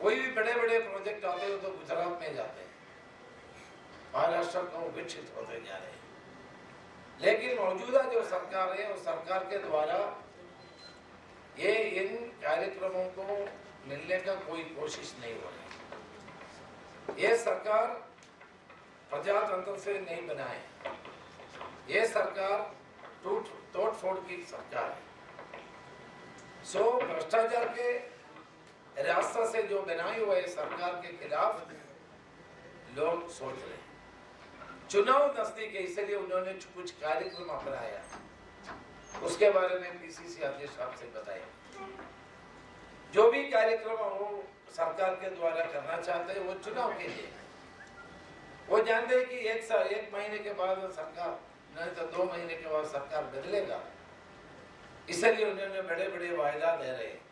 कोई भी बड़े बड़े प्रोजेक्ट आते हैं तो गुजरात में जाते हैं। महाराष्ट्र को विकसित होते जा रहे हैं। लेकिन मौजूदा जो सरकार है, उस सरकार के द्वारा ये इन कार्यक्रमों को मिलने का कोई कोशिश नहीं हो रही। ये सरकार प्रजातंत्र से नहीं बनाए ये सरकार टूट तोड़ फोड़ की सरकार है। सो भ्रष्टाचार के रास्ता से जो बनाई हुए सरकार के खिलाफ, लोग सोच रहे हैं। चुनाव नज़दीक है, इसलिए उन्होंने कुछ कार्यक्रम अपनाया। उसके बारे में पीसीसी अध्यक्ष आपसे बताए। जो भी कार्यक्रम वो सरकार के द्वारा करना चाहते हैं, वो चुनाव के लिए। वो जानते हैं कि एक साल एक महीने के बाद सरकार, नहीं तो दो महीने के बाद सरकार बदलेगा। इसलिए उन्होंने बड़े बड़े वायदा दे रहे हैं।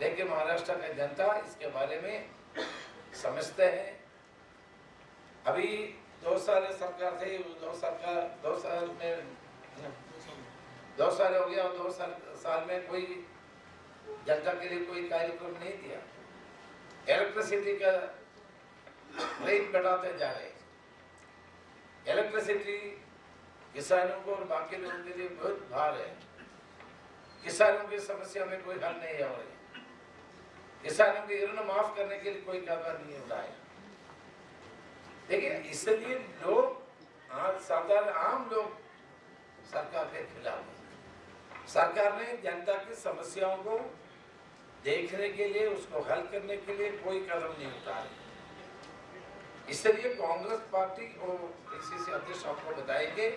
लेकिन महाराष्ट्र की जनता इसके बारे में समझते हैं। अभी दो साल सरकार थे दो सरकार दो साल में, दो साल हो गया, और दो साल साल में कोई जनता के लिए कोई कार्यक्रम नहीं दिया। इलेक्ट्रिसिटी का रेट बढ़ाते जा रहे इलेक्ट्रिसिटी किसानों को और बाकी लोगों के लिए बहुत भार है। किसानों की समस्या में कोई हल नहीं हो रही। किसानों के ऋण माफ़ करने के लिए कोई कदम नहीं उठाया देखिए, इसलिए लोग साधारण आम लोग सरकार के खिलाफ सरकार ने जनता की समस्याओं को देखने के लिए, उसको हल करने के लिए कोई कदम नहीं उठा रही इसलिए कांग्रेस पार्टी और पीसीसी अध्यक्ष आपको बताएँगे,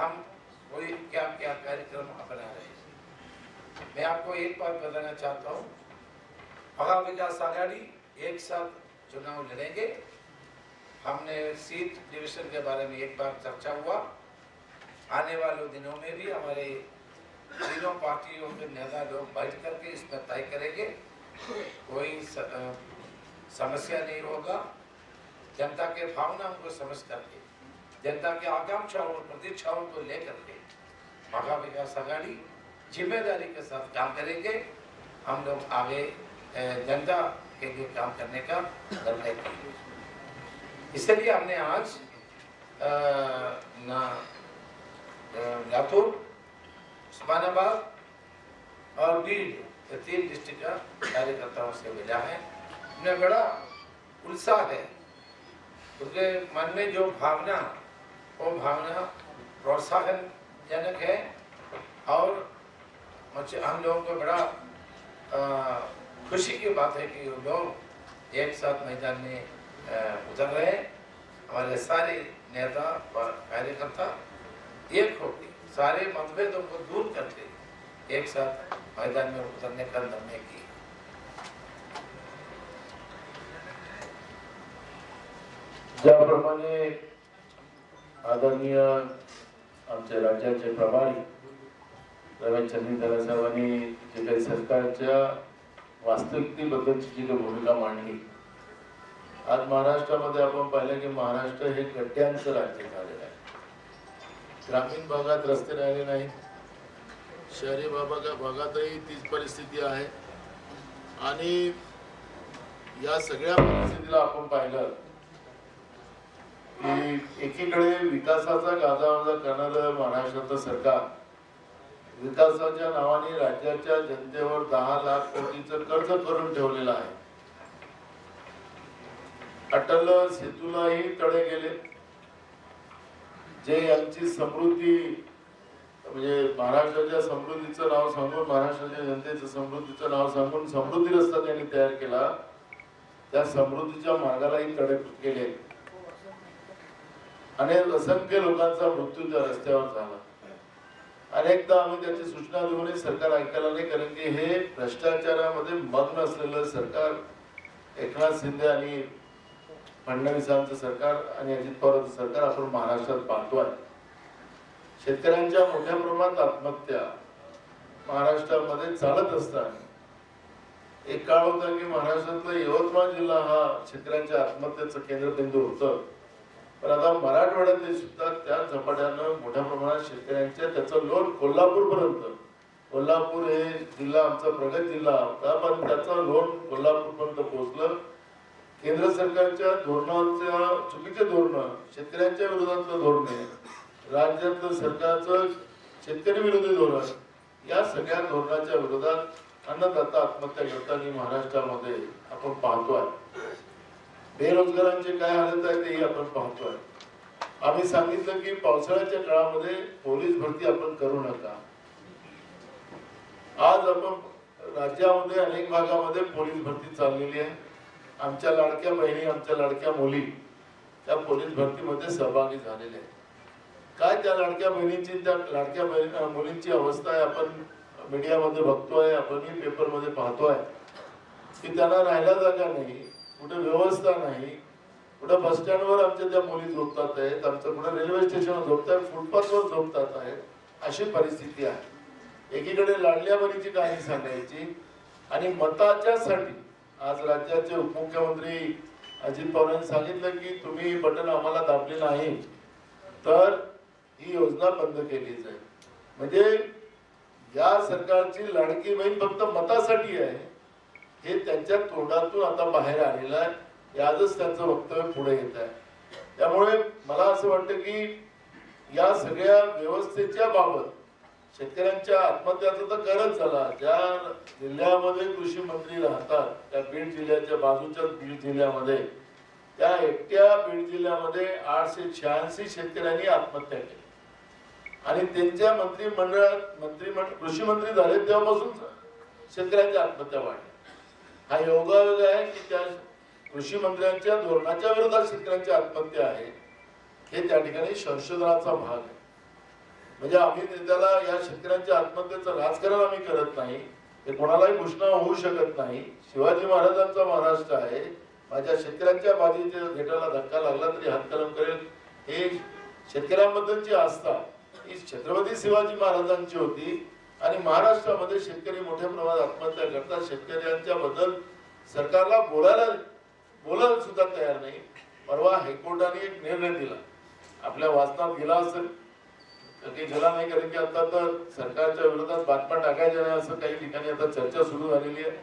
हम कोई क्या क्या कार्यक्रम अपना रहे हैं। मैं आपको एक बात बताना चाहता हूँ महा विकास आघाड़ी एक साथ चुनाव लड़ेंगे। हमने सीट डिवीज़न के बारे में एक बार चर्चा हुआ। आने वाले दिनों में भी हमारे तीनों पार्टियों के नेता लोग बैठ करके इसमें तय करेंगे। कोई समस्या नहीं होगा। जनता के भावनाओं को समझ करके, जनता के आकांक्षाओं और प्रतीक्षाओं को लेकर के महा विकास आघाड़ी ज़िम्मेदारी के साथ काम करेंगे। हम लोग आगे जनता के लिए काम करने का निर्णय इसलिए हमने आज ना लातूर उस्मानाबाद और बीड तीन डिस्ट्रिक्ट का कार्यकर्ताओं से मिला है। उन्हें बड़ा उत्साह है। उनके मन में जो भावना वो भावना प्रोत्साहन जनक है और हम लोगों को बड़ा खुशी की बात है कि वो लोग एक साथ मैदान में उतर रहे हमारे सारे नेता और कार्यकर्ता एक होकर सारे मतभेदों को दूर करके एक साथ मैदान में उतरने का निर्णय किया। ज्याप्रमाणे आदरणीय आमचे राज्याचे प्रभारी रमेशचंद्र धरा साहेबांनी जे काही सरकारच्या वास्तविकतेबद्दलची जी काही भूमिका मांडली आज महाराष्ट्रामध्ये आपण पाहिलं की महाराष्ट्र हे गड्ड्यांचं राज्य झालेलं आहे. ग्रामीण भागात रस्ते राहिले नाहीत. शहरी भागा भागातही तीच परिस्थिती आहे. आणि या सगळ्या परिस्थितीला आपण पाहिलं की एकीकडे विकासाचा गाजावाजा करणारं महाराष्ट्राचं सरकार विकासाच्या नावाने राज्याच्या जनतेवर दहा लाख कोटीचं कर्ज करून ठेवलेलं आहे. अटल सेतूलाही तडे गेले. जे यांची समृद्धी म्हणजे महाराष्ट्राच्या समृद्धीचं नाव सांगून महाराष्ट्राच्या जनतेचं समृद्धीचं नाव सांगून समृद्धी रस्ता त्यांनी तयार केला त्या समृद्धीच्या मार्गालाही तडे केले आणि असंख्य लोकांचा मृत्यू त्या रस्त्यावर झाला. अनेकदा आम्ही त्याची सूचना देऊनही सरकार ऐकायला नाही कारण की हे भ्रष्टाचारामध्ये मग्न असलेलं सरकार एकनाथ शिंदे आणि फडणवीसांचं सरकार आणि अजित पवारांचं सरकार आपण महाराष्ट्रात पाहतोय शेतकऱ्यांच्या मोठ्या प्रमाणात आत्महत्या महाराष्ट्रामध्ये चालत असतात एक काळ होता की महाराष्ट्रातला यवतमाळ जिल्हा हा शेतकऱ्यांच्या आत्महत्येचं केंद्रबिंदू होतं. पण आता मराठवाड्यातले सुद्धा त्या झपाट्यानं मोठ्या प्रमाणात शेतकऱ्यांच्या त्याचं लोन कोल्हापूर पर्यंत कोल्हापूर हे जिल्हा आमचा प्रगत जिल्हा होता पण त्याचा लोन कोल्हापूर पर्यंत केंद्र सरकारच्या धोरणाच्या चुकीचे धोरण शेतकऱ्यांच्या विरोधातलं धोरण आहे. राज्यातलं सरकारचं शेतकरी विरोधी धोरण या सगळ्या धोरणाच्या विरोधात अन्नदाता आत्महत्या करताना महाराष्ट्रामध्ये आपण पाहतो आहे बेरोजगारांचे काय हालत आहे तेही आपण पाहतोय. आम्ही सांगितलं की पावसाळ्याच्या काळामध्ये पोलीस भरती आपण करू नका. आज आपण राज्यामध्ये अनेक भागामध्ये पोलीस भरती चाललेली आहे. आमच्या लाडक्या बहिणी आमच्या लाडक्या मुली त्या पोलीस भरतीमध्ये सहभागी झालेल्या आहेत. काय त्या लाडक्या बहिणींची त्या लाडक्या मुलींची अवस्था आहे आपण मीडियामध्ये बघतोय आपणही पेपरमध्ये पाहतोय. की त्यांना राहायला जागा नाही. कुठे व्यवस्था नाही कुठं बस स्टँडवर आमच्या त्या मुली झोपतात आहेत आमचं कुठं रेल्वे स्टेशनवर झोपतात फुटपाथवर झोपतात आहेत अशी परिस्थिती आहे. एकीकडे लाडल्या बहिणीची कहाणी सांगायची आणि मताच्या साठी आज राज्याचे उपमुख्यमंत्री अजित पवार यांनी सांगितलं की तुम्ही बटन आम्हाला दाबले नाही तर ही योजना बंद केली जाईल. म्हणजे या सरकारची लाडकी बहीण फक्त मतासाठी आहे हे त्यांच्या तोंडातून आता बाहेर आलेलं आहे. यातच त्यांचं वक्तव्य पुढे येत आहे. त्यामुळे मला असं वाटतं की या सगळ्या व्यवस्थेच्या बाबत शेतकऱ्यांच्या आत्महत्याचा तर करच झाला. ज्या जिल्ह्यामध्ये कृषी मंत्री राहतात त्या बीड जिल्ह्याच्या बाजूच्या बीड जिल्ह्यामध्ये त्या एकट्या बीड जिल्ह्यामध्ये आठशे शहाऐंशी शेतकऱ्यांनी आत्महत्या केली. आणि त्यांच्या मंत्रिमंडळात मंत्रिमंडळ कृषी मंत्री झाले तेव्हापासून शेतकऱ्यांच्या आत्महत्या वाढल्या हा योगायोग आहे की त्या कृषी मंत्र्यांच्या धोरणाच्या विरोधात शेतकऱ्यांची आत्महत्या आहे. हे त्या ठिकाणी संशोधनाचा भाग आहे. म्हणजे आम्ही त्याला या शेतकऱ्यांच्या आत्महत्येचं राजकारण आम्ही करत नाही. हे कोणालाही घोषणा होऊ शकत नाही. शिवाजी महाराजांचा महाराष्ट्र आहे. माझ्या शेतकऱ्यांच्या बाजूच्या घेटाला धक्का लागला तरी हातकलम करेल. हे शेतकऱ्यांबद्दलची आस्था ही छत्रपती शिवाजी महाराजांची होती. आणि महाराष्ट्रामध्ये शेतकरी मोठ्या प्रमाणात आत्महत्या करतात. शेतकऱ्यांच्या बद्दल सरकारला बोलायला बोलायला सुद्धा तयार नाही. परवा हायकोर्टाने एक निर्णय दिला. आपल्या वाचनात गेला असेल. काही गेला नाही कारण की आता तर सरकारच्या विरोधात बातम्या टाकायच्या नाही असं काही ठिकाणी आता चर्चा सुरू झालेली आहे.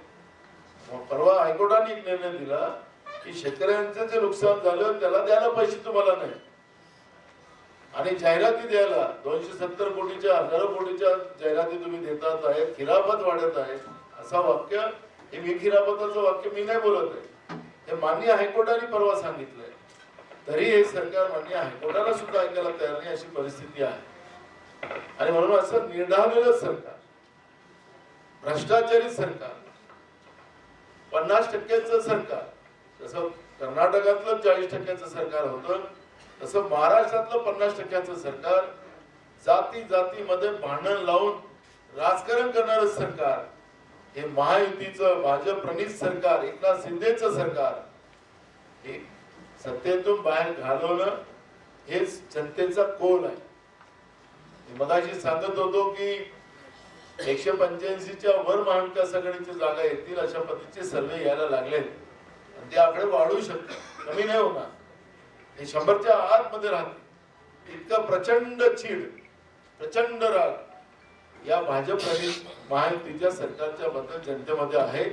मग परवा हायकोर्टाने एक निर्णय दिला की शेतकऱ्यांचं जे नुकसान झालं त्याला द्यायला पैसे तुम्हाला नाही. आणि जाहिराती द्यायला दोनशे सत्तर कोटीच्या हजारो कोटीच्या जाहिराती तुम्ही देतात आहे खिरापत वाढत आहे असा वाक्य हे मी खिरापताचं वाक्य मी नाही बोलत आहे. हे मान्य हायकोर्टाने परवा सांगितलंय. तरी हे सरकार मान्य हायकोर्टाला सुद्धा ऐकायला तयार नाही अशी परिस्थिती आहे. आणि म्हणून असं निर्धारलेलं सरकार भ्रष्टाचारी सरकार पन्नास टक्क्याचं सरकार जसं कर्नाटकातलं चाळीस टक्क्याचं सरकार होतं तसं महाराष्ट्रातलं पन्नास टक्क्याचं सरकार जाती जातीमध्ये भांडण लावून राजकारण करणार सरकार हे महायुतीचं भाजप प्रणित सरकार एकनाथ शिंदेच सरकार हे सत्तेतून बाहेर घालवणं हेच जनतेचा कोल आहे. मगाशी सांगत होतो की एकशे पंच्याऐंशीच्या वर महाविकास आघाडीच्या जागा येतील अशा पद्धतीचे सर्वे यायला लागलेत. ते आकडे वाढू शकतात. कमी नाही होणार. हे शंभरच्या आतमध्ये राहते. इतका प्रचंड चीड प्रचंड राग. या भाजप आणि महायुतीच्या सरकारच्या बद्दल जनतेमध्ये आहे.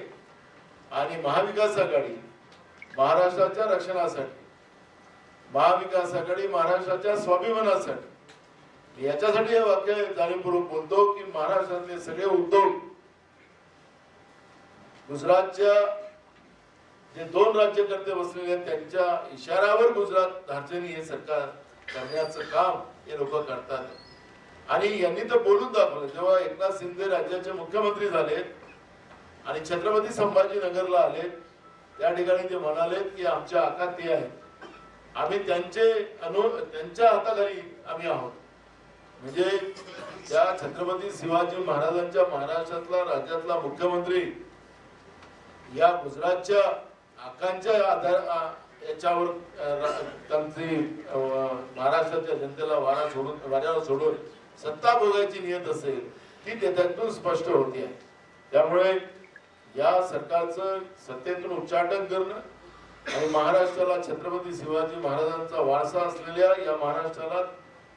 आणि महाविकास आघाडी महाराष्ट्राच्या रक्षणासाठी महाविकास आघाडी महाराष्ट्राच्या स्वाभिमानासाठी. याच्यासाठी हे वाक्य जाणीवपूर्वक बोलतो की महाराष्ट्रातले सगळे उद्योग गुजरातच्या जे दोन राज्यकर्ते बसलेले आहेत त्यांच्या इशाऱ्यावर गुजरात धार्जनी हे सरकार करण्याचं काम हे लोक करतात. आणि यांनी तर बोलून दाखवलं जेव्हा एकनाथ शिंदे राज्याचे मुख्यमंत्री झाले आणि छत्रपती संभाजीनगरला आले त्या ठिकाणी ते म्हणाले की आमच्या आकात ते आहेत. आम्ही त्यांचे अनु त्यांच्या हाताखाली आम्ही आहोत. म्हणजे त्या छत्रपती शिवाजी महाराजांच्या महाराष्ट्रातला राज्यातला मुख्यमंत्री या गुजरातच्या आकांच्या आधार याच्यावर त्यांची महाराष्ट्राच्या जनतेला वारा सोडून वाऱ्यावर सोडून सत्ता भोगायची नियत असेल ती त्याच्यातून स्पष्ट होती. आहे त्यामुळे या सरकारचं सत्तेतून उच्चाटन करणं आणि महाराष्ट्राला छत्रपती शिवाजी महाराजांचा वारसा असलेल्या या महाराष्ट्राला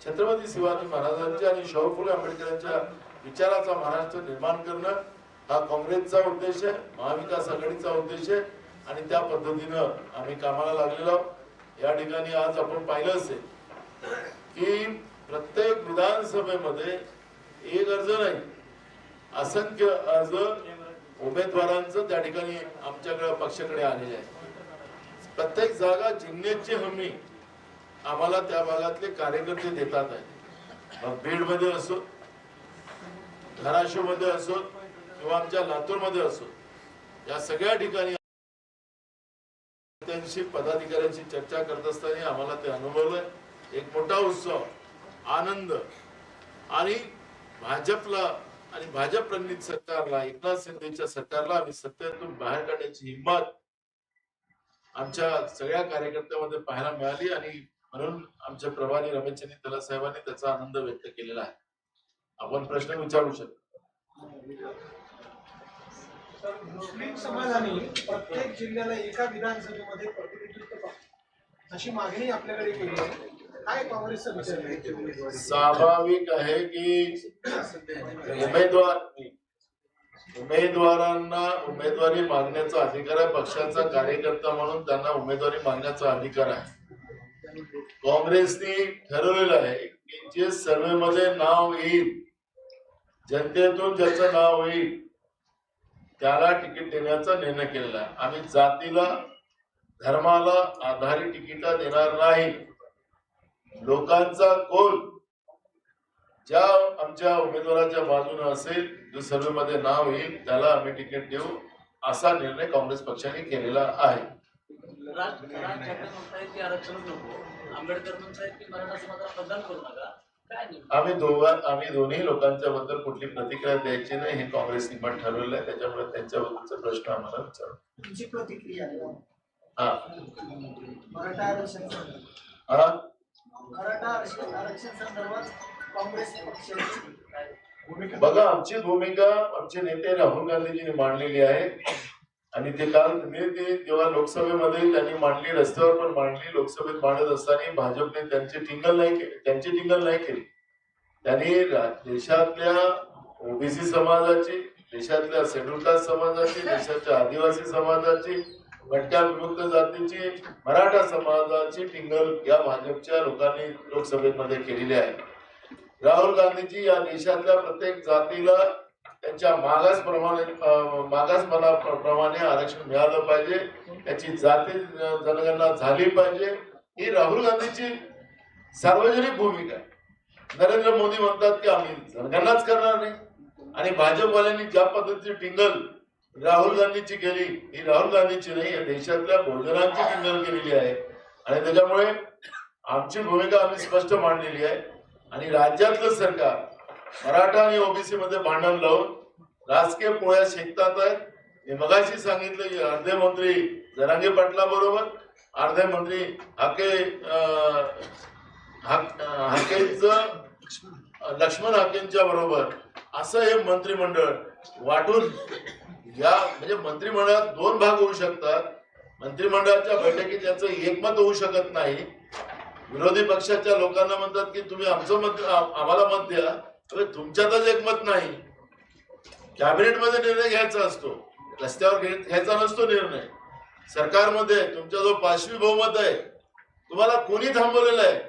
छत्रपती शिवाजी महाराजांच्या आणि शाहू फुले आंबेडकरांच्या विचाराचा महाराष्ट्र निर्माण करणं हा काँग्रेसचा उद्देश आहे महाविकास आघाडीचा उद्देश आहे. आणि त्या पद्धतीनं आम्ही कामाला लागलेलो आहोत. या ठिकाणी आज आपण पाहिलं असेल की प्रत्येक विधानसभेमध्ये एक अर्ज नाही असंख्य अर्ज उमेदवारांचं त्या ठिकाणी आमच्याकडे पक्षाकडे आलेले आहे प्रत्येक जागा जिंकण्याची हमी आम्हाला त्या भागातले कार्यकर्ते देतात आहे मग बीडमध्ये असो धाराशिवमध्ये असो किंवा आमच्या लातूरमध्ये असो या सगळ्या ठिकाणी त्यांशी पदाधिकाऱ्यांशी चर्चा करत असताना आम्हाला ते अनुभवलंय. एक मोठा उत्सव आनंद. आणि भाजपला आणि भाजप प्रणित सरकारला एकनाथ शिंदेच्या सरकारला आम्ही सत्तेतून बाहेर काढण्याची हिंमत आमच्या सगळ्या कार्यकर्त्यामध्ये पाहायला मिळाली आणि म्हणून आमच्या प्रभारी रमेशचंद्र तला साहेबांनी त्याचा आनंद व्यक्त केलेला आहे. आपण प्रश्न विचारू शकतो. तर मुस्लिम समाजाने प्रत्येक जिल्ह्याला एका विधानसभेमध्ये प्रतिनिधित्व पाहिजे अशी मागणी आपल्याकडे केली आहे. काय काँग्रेसचा विचार आहे. स्वाभाविक आहे की उमेदवार उमेदवारांना उमेदवारी मागण्याचा अधिकार आहे. पक्षाचा कार्यकर्ता म्हणून त्यांना उमेदवारी मागण्याचा अधिकार आहे. काँग्रेसने ठरवलेलं आहे की जे सर्वेमध्ये नाव येईल जनतेतून ज्याचं नाव येईल त्याला तिकीट देण्याचा निर्णय केलेला आहे. आम्ही जातीला धर्माला आधारित तिकीट देणार नाही. लोकांचा कोल ज्या आमच्या उमेदवाराच्या बाजूने असेल जो सर्वेमध्ये नाव येईल त्याला आम्ही तिकीट देऊ असा निर्णय काँग्रेस पक्षाने केलेला आहे. आंबेडकर म्हणतायत की मराठा समाजाला मतदान करू नका. आम्ही दोघां आम्ही दोन्ही लोकांच्या बद्दल कुठली प्रतिक्रिया द्यायची नाही हे काँग्रेसने पण ठरवलेलं आहे. त्याच्यामुळे त्यांच्याबद्दलचा प्रश्न आम्हाला विचारू. तुमची प्रतिक्रिया आहे. हा. मराठा आरक्षण हा? मराठा आरक्षण आरक्षण संदर्भात काँग्रेस पक्षाची भूमिका बघा आमची भूमिका आमचे नेते राहुल गांधीजींनी मांडलेली आहे. आणि ते काल तुम्ही ते जेव्हा लोकसभेमध्ये त्यांनी मांडली रस्त्यावर पण मांडली लोकसभेत मांडत असताना भाजपने त्यांची टिंगल नाही केली त्यांची टिंगल नाही केली. त्यांनी देशातल्या ओबीसी समाजाची देशातल्या शेड्यूल कास्ट समाजाची देशाच्या आदिवासी समाजाची भटक्या विमुक्त जातीची मराठा समाजाची टिंगल या भाजपच्या लोकांनी लोकसभेमध्ये केलेली आहे. राहुल गांधीजी या देशातल्या प्रत्येक जातीला त्यांच्या मागास प्रमाणे अं, मागासपणाप्रमाणे आरक्षण मिळालं पाहिजे. त्याची जाती जनगणना झाली पाहिजे. ही राहुल गांधीची सार्वजनिक भूमिका आहे. नरेंद्र मोदी म्हणतात की आम्ही जनगणनाच करणार नाही. आणि भाजपवाल्यांनी ज्या पद्धतीची टिंगल राहुल गांधीची केली ही राहुल गांधीची नाही या देशातल्या बहुजनांची टिंगल केलेली आहे. आणि त्याच्यामुळे आमची भूमिका आम्ही स्पष्ट मांडलेली आहे. आणि राज्यातलं सरकार मराठा आणि ओबीसी मध्ये भांडण लावून राजकीय पोळ्या शेकतात आहेत मी मगाशी सांगितलं की अर्धे मंत्री जरांगे पाटला बरोबर अर्धे मंत्री हाके अं, हाकेंचं लक्ष्मण हाकेंच्या बरोबर असं हे मंत्रिमंडळ वाटून या म्हणजे मंत्रिमंडळात दोन भाग होऊ शकतात. मंत्रिमंडळाच्या बैठकीत याचं एकमत होऊ शकत नाही. विरोधी पक्षाच्या लोकांना म्हणतात की तुम्ही आमचं मत आम्हाला मत द्या तुमच्यातच एकमत नाही. कॅबिनेटमध्ये निर्णय घ्यायचा असतो. रस्त्यावर घ्यायचा नसतो निर्णय. सरकारमध्ये तुमचा जो पाचवी बहुमत आहे तुम्हाला कोणी थांबवलेलं आहे?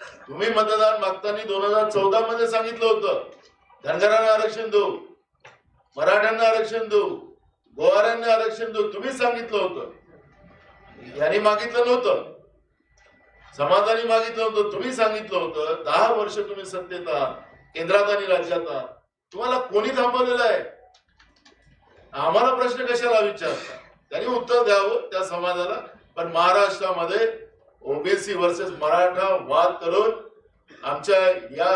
तुम्ही मतदान मागताना दोन हजार चौदा मध्ये सांगितलं होतं. धनगरांना आरक्षण देऊ मराठ्यांना आरक्षण देऊ गोवाऱ्यांना आरक्षण देऊ तुम्ही सांगितलं होतं. यांनी मागितलं नव्हतं. समाजाने मागितलं होतं तुम्ही सांगितलं होतं. दहा वर्ष तुम्ही सत्तेत आहात केंद्रात आणि राज्यात आहात. तुम्हाला कोणी थांबवलेलं आहे? आम्हाला प्रश्न कशाला विचारता? त्यांनी उत्तर द्यावं त्या समाजाला पण महाराष्ट्रामध्ये ओबीसी वर्सेस मराठा वाद करून आमच्या या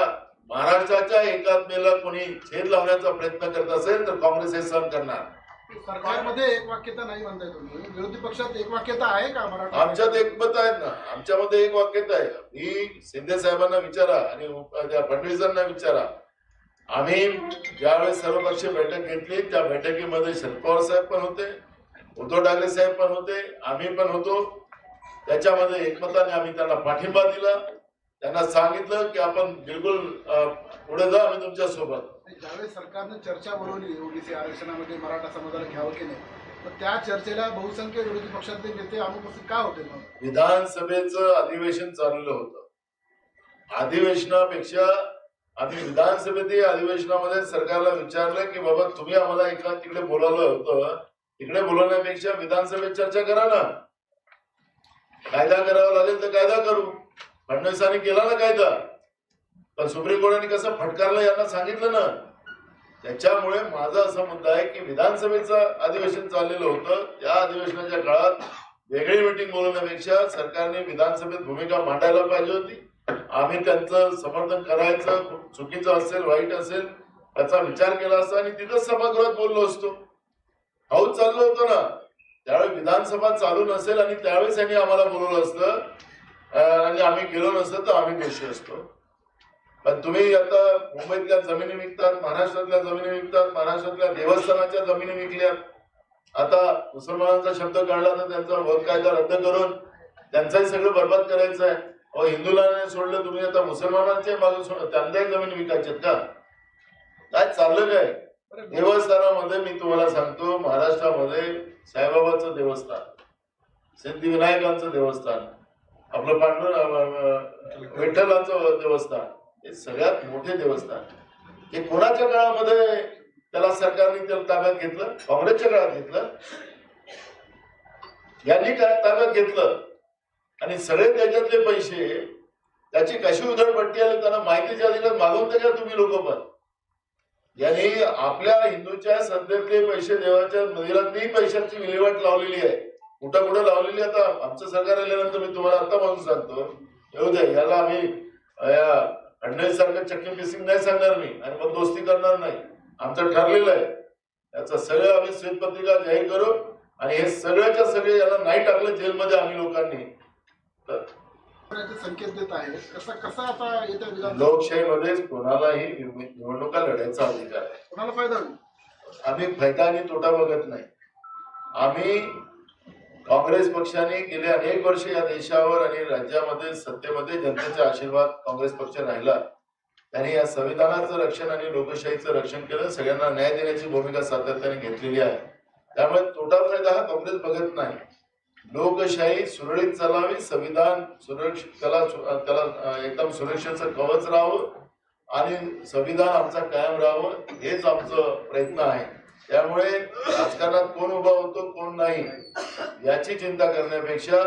महाराष्ट्राच्या एकात्मेला कोणी छेद लावण्याचा प्रयत्न करत असेल तर काँग्रेस हे सहन करणार. सरकारमध्ये एक वाक्यता नाही म्हणताय तुम्ही. विरोधी पक्षात एक वाक्यता आहे का मराठा? आमच्यात एकमत आहेत ना. आमच्यामध्ये एक वाक्यता आहे. ही शिंदे साहेबांना विचारा आणि फडणवीसांना विचारा. आम्ही ज्यावेळेस सर्वपक्षीय बैठक घेतली त्या बैठकीमध्ये शरद पवार साहेब पण होते उद्धव ठाकरे साहेब पण होते आम्ही पण होतो. त्याच्यामध्ये एकमताने आम्ही त्यांना पाठिंबा दिला. त्यांना सांगितलं की आपण बिलकुल पुढे जा आम्ही तुमच्यासोबत ज्यावेळेस सरकारने चर्चा बोलवली ओबीसी आरक्षणामध्ये मराठा समाजाला घ्यावं की नाही तर त्या चर्चेला बहुसंख्य विरोधी पक्षातले नेते अनुपस्थित का होते विधानसभेचं अधिवेशन चाललेलं होतं. अधिवेशनापेक्षा आम्ही विधानसभेतील अधिवेशनामध्ये सरकारला विचारलं की बाबा तुम्ही आम्हाला एका तिकडे बोलावलं होतं. तिकडे बोलवण्यापेक्षा विधानसभेत चर्चा करा ना. कायदा करावा लागेल तर कायदा करू. फडणवीसांनी केला ना कायदा. पण सुप्रीम कोर्टाने कसं फटकारलं यांना सांगितलं ना? त्याच्यामुळे माझा असा मुद्दा आहे की विधानसभेचं अधिवेशन चाललेलं होतं. त्या अधिवेशनाच्या काळात वेगळी मिटिंग बोलवण्यापेक्षा सरकारने विधानसभेत भूमिका मांडायला पाहिजे होती. आम्ही त्यांचं समर्थन करायचं चुकीचं असेल वाईट असेल त्याचा विचार केला असता आणि तिथंच सभागृहात बोललो असतो. हाऊस चाललो होतो ना. त्यावेळी विधानसभा चालू नसेल आणि त्यावेळेस त्यांनी आम्हाला बोलवलं असतं आणि म्हणजे आम्ही गेलो नसतो तर आम्ही दोषी असतो. पण तुम्ही आता मुंबईतल्या जमिनी विकतात महाराष्ट्रातल्या जमिनी विकतात महाराष्ट्रातल्या देवस्थानाच्या जमिनी विकल्यात आता मुसलमानांचा शब्द काढला तर त्यांचा वध कायदा रद्द करून त्यांचाही सगळं बर्बाद करायचं आहे. अहो हिंदूला सोडलं तुम्ही आता मुसलमानांचे बाजू सोड त्यांच्याही जमीन विकायच्यात का? काय चाललं काय? देवस्थानामध्ये मी तुम्हाला सांगतो महाराष्ट्रामध्ये साईबाबाचं देवस्थान सिद्धिविनायकांचं देवस्थान आपलं पांडुर विठ्ठलांचं देवस्थान हे सगळ्यात मोठे देवस्थान. हे कोणाच्या काळामध्ये त्याला सरकारने त्याला ताब्यात घेतलं? काँग्रेसच्या काळात घेतलं? यांनी काय ताब्यात घेतलं. आणि सगळे त्याच्यातले पैसे त्याची कशी उधळपट्टी आली त्यांना माहितीच्या अधिकार मागून त्याच्यात तुम्ही लोक पण. यांनी आपल्या हिंदूच्या सध्यातले पैसे देवाच्या मंदिरातली पैशांची विल्हेवाट लावलेली आहे. कुठं कुठं लावलेली आता? आमचं सरकार आल्यानंतर मी तुम्हाला आता म्हणून सांगतो. येऊ द्या याला आम्ही अं, फडणवीस सारखं चक्की पिसिंग नाही सांगणार मी. आणि मग दोस्ती करणार नाही. आमचं ठरलेलं आहे. याचं सगळं आम्ही श्वेतपत्रिका जाहीर करू. आणि हे सगळ्याच्या सगळे याला नाही टाकलं जेलमध्ये आम्ही लोकांनी. तर संकेत देत आहे. कसा कसा आता येत्या विधान? लोकशाहीमध्ये कोणालाही निव- निवडणुका लढायचा अधिकार आहे. कोणाला फायदा होईल? आम्ही फायदा आणि तोटा बघत नाही. आम्ही काँग्रेस पक्षाने गेले अनेक वर्ष या देशावर आणि राज्यामध्ये सत्तेमध्ये जनतेचा आशीर्वाद काँग्रेस पक्ष राहिला. त्यांनी या संविधानाचं रक्षण आणि लोकशाहीचं रक्षण केलं. सगळ्यांना न्याय देण्याची भूमिका सातत्याने घेतलेली आहे. त्यामुळे तोटा फायदा हा काँग्रेस बघत नाही. लोकशाही सुरळीत चालावी संविधान सुरक्षित त्याला त्याला एकदम सुरक्षेचं कवच राहावं आणि संविधान आमचा कायम राहावं हेच आमचं प्रयत्न आहे. त्यामुळे राजकारणात कोण उभा होतो कोण नाही याची चिंता करण्यापेक्षा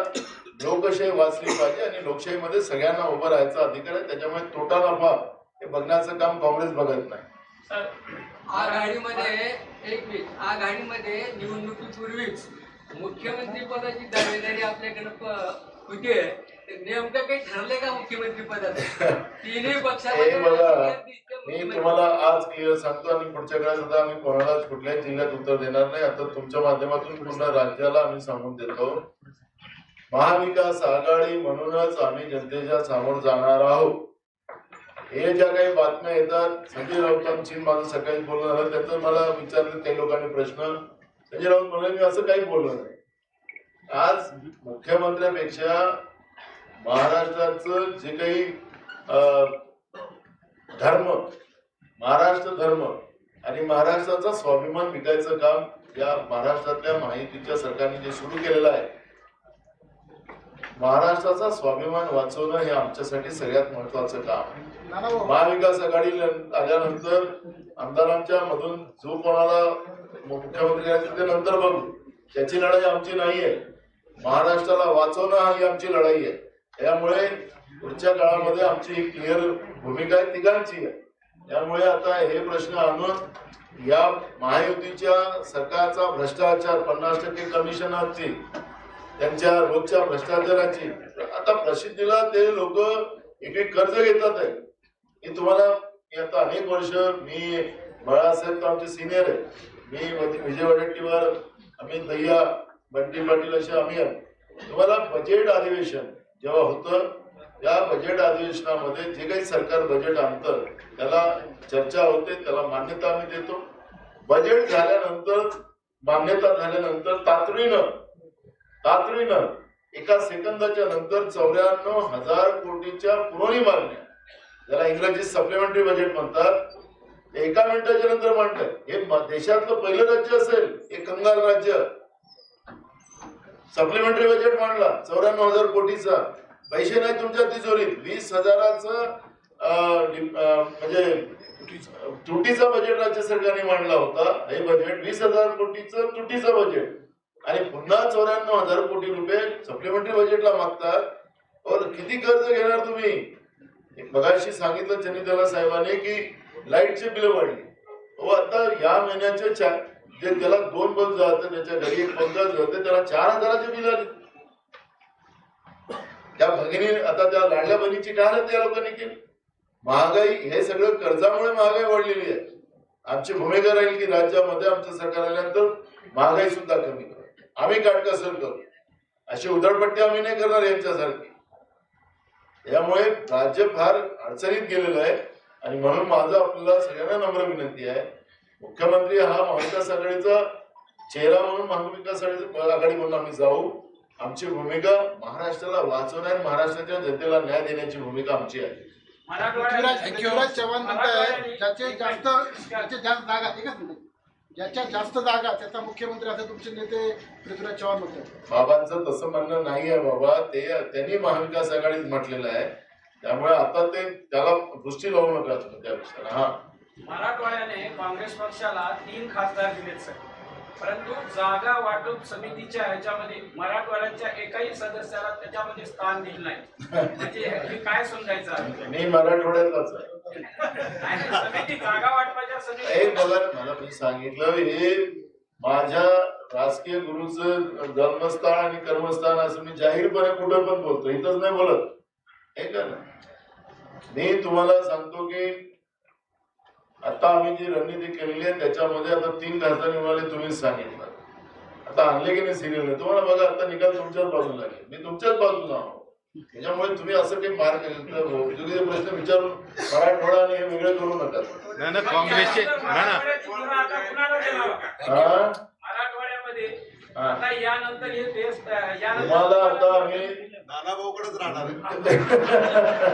लोकशाही वाचली पाहिजे आणि लोकशाहीमध्ये सगळ्यांना उभं राहायचा अधिकार आहे. त्याच्यामुळे तोटा नफा हे बघण्याचं काम काँग्रेस बघत नाही. आघाडीमध्ये एक मिनिट आघाडीमध्ये निवडणुकीपूर्वीच मुख्यमंत्री पदाची दावेदारी आपल्याकडे होती नेमकं काही ठरलंय का मुख्यमंत्री पदाचं? तिन्ही पक्षामध्ये मी तुम्हाला आज क्लिअर सांगतो आणि पुढच्या काळात सुद्धा आम्ही कोणालाच कुठल्याही जिल्ह्यात उत्तर देणार नाही. आता तुमच्या माध्यमातून पूर्ण राज्याला आम्ही सांगून देतो. महाविकास आघाडी म्हणूनच आम्ही जनतेच्या समोर जाणार आहोत. हे ज्या काही बातम्या येतात संजय राऊतांची माझं सकाळी बोलणं झालं त्याचं मला विचारलं काही लोकांनी प्रश्न. म्हणजे संजय राऊत म्हणाले मी असं काही बोललो नाही. आज मुख्यमंत्र्यापेक्षा महाराष्ट्राचं जे काही अं, धर्म महाराष्ट्र धर्म आणि महाराष्ट्राचा स्वाभिमान विकायचं काम या महाराष्ट्रातल्या माहितीच्या सरकारने जे सुरू केलेलं आहे महाराष्ट्राचा स्वाभिमान वाचवणं हे आमच्यासाठी सगळ्यात महत्वाचं काम आहे. महाविकास आघाडी आल्यानंतर आमदारांच्या मधून जो कोणाला मुख्यमंत्री ते नंतर बघू. त्याची लढाई आमची नाहीये. महाराष्ट्राला वाचवणं ही आमची लढाई आहे. त्यामुळे पुढच्या काळामध्ये आमची एक क्लिअर भूमिका आहे तिघांची आहे. त्यामुळे आता हे प्रश्न आणून या महायुतीच्या सरकारचा भ्रष्टाचार पन्नास टक्के कमिशनाची त्यांच्या रोजच्या भ्रष्टाचाराची. आता प्रसिद्धीला ते लोक एक एक कर्ज घेतात आहे. मी तुम्हाला मी आता अनेक वर्ष मी बाळासाहेब तर आमचे सिनियर आहे. मी विजय वडेट्टीवार आम्ही दह्या बंटी पाटील असे आम्ही आहे. तुम्हाला बजेट अधिवेशन जेव्हा होतं त्या बजेट अधिवेशनामध्ये जे काही सरकार बजेट आणतं त्याला चर्चा होते त्याला मान्यता आम्ही देतो. बजेट झाल्यानंतर मान्यता झाल्यानंतर तातडीनं तातडीनं एका सेकंदाच्या नंतर चौऱ्याण्णव हजार कोटीच्या पुरवणी मागण्या. ज्याला इंग्रजीत सप्लिमेंटरी बजेट म्हणतात. एका मिनिटाच्या नंतर मांडतात हे देशातलं पहिलं राज्य असेल हे कंगाल राज्य. सप्लिमेंटरी बजेट मांडला चौऱ्याण्णव हजार कोटीचा. पैसे नाही तुमच्या तिजोरीत. वीस हजाराचं म्हणजे तुटीचा बजेट राज्य सरकारने मांडला होता. हे बजेट वीस हजार कोटीचं तुटीचं बजेट आणि पुन्हा चौऱ्याण्णव हजार कोटी रुपये सप्लिमेंटरी बजेटला मागतात. और किती कर्ज घेणार तुम्ही? मगाशी सांगितलं त्याला साहेबांनी की लाईटचे बिल वाढली. व आता या महिन्याचे जे त्याला दोन बल्ब जातं त्याच्या घरी एक पंधरा जाते त्याला चार हजाराचे बिल आले. त्या भगिनी आता त्या लाडल्या बहिणीची काय त्या या लोकांनी केली. महागाई हे सगळं कर्जामुळे महागाई वाढलेली आहे. आमची भूमिका राहील की राज्यामध्ये आमचं सरकार आल्यानंतर महागाई सुद्धा कमी. आम्ही काटकसर करू. अशी उधळपट्टी आम्ही नाही करणार यांच्यासारखी. यामुळे राज्य फार अडचणीत गेलेलं आहे आणि म्हणून माझं आपल्याला सगळ्यांना नम्र विनंती आहे. मुख्यमंत्री हा महाविकास आघाडीचा चेहरा म्हणून महाविकास आघाडी आघाडी म्हणून आम्ही जाऊ. आमची भूमिका महाराष्ट्राला वाचवण्या आणि महाराष्ट्राच्या जनतेला न्याय देण्याची भूमिका आमची आहे. पृथ्वीराज चव्हाण म्हणताय ज्याचे जास्त जास्त जागा एकच मिनिट ज्याच्या जास्त जागा त्याचा मुख्यमंत्री असे तुमचे नेते पृथ्वीराज चव्हाण म्हणतात. बाबांचं तसं म्हणणं नाही आहे बाबा. ते त्यांनी महाविकास आघाडीत म्हटलेलं आहे. त्यामुळे आता ते त्याला दृष्टी लावू नका तुम्ही त्या विषयाला हा. मराठवाड्याने काँग्रेस पक्षाला तीन खासदार दिलेत सर. परंतु जागा वाटप समितीच्या ह्याच्यामध्ये मराठवाड्याच्या एकाही सदस्याला त्याच्यामध्ये स्थान दिलं नाही. म्हणजे हे काय समजायचं? मी मराठवाड्यातलाच आहे. नाही, नाही, समिती जागा वाटपाच्या हे बघा मला मी सांगितलं हे माझ्या राजकीय गुरुचं जन्मस्थान आणि कर्मस्थान असं मी जाहीरपणे कुठं पण बोलतो इथंच नाही बोलत. हे का ना मी तुम्हाला सांगतो की आता आम्ही जी रणनीती केलेली आहे त्याच्यामध्ये आता तीन खासदार निवडले तुम्हीच सांगितलं. आता आणले की नाही सिरियल तुम्हाला बघा आता निकाल तुमच्याच बाजूला लागेल मी तुमच्याच बाजूला आहोत त्याच्यामुळे तुम्ही असं काही मार्ग प्रश्न विचारून मराठवाडा आणि हे वेगळं करू नका. नाही ना काँग्रेसचे तुम्हाला आता आम्ही नानाभाऊकडेच राहणार आहे.